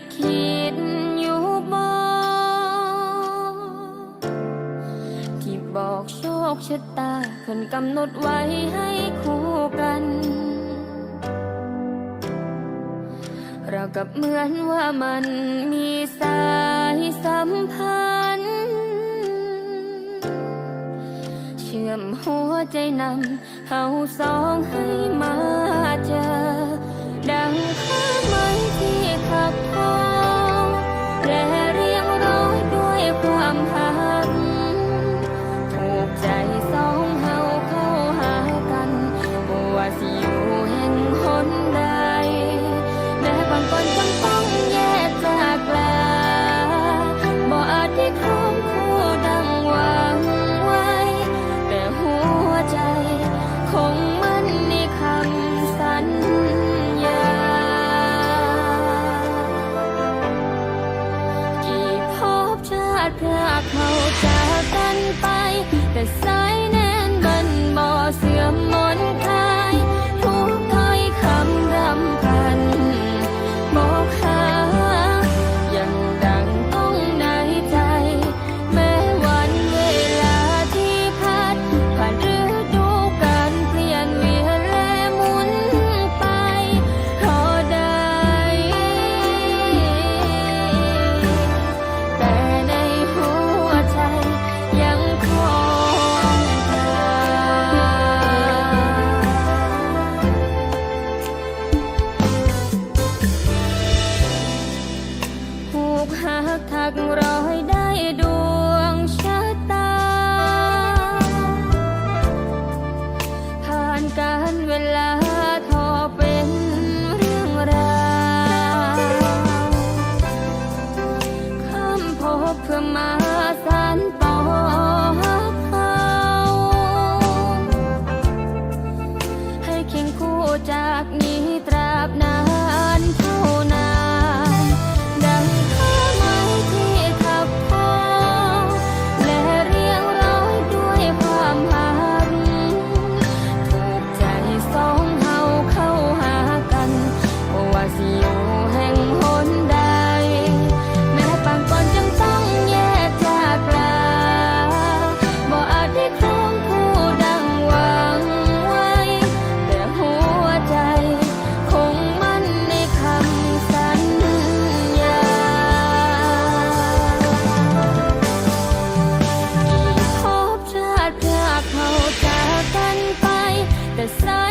ในพรหมลิขิตอยู่บ่ที่บอกโชคชะตาเพิ่นกำหนดไว้ให้คู่กันเรากับเหมือนว่ามันมีสายสัมพันธ์ เชื่อมหัวใจนำเฮาสองให้มาเจอ สิอยู่แห่งหนใดแม้บางคนจำต้องแยกจากลาบ่อาจได้ครองคู่ดังหวังไว้ แต่หัวใจคงมันในคำสัญญา กี่ภพชาติพรากเขาจากกันไป แต่สาย หักทักรอยได้ดวงชะตา ผ่านการเวลา the sun.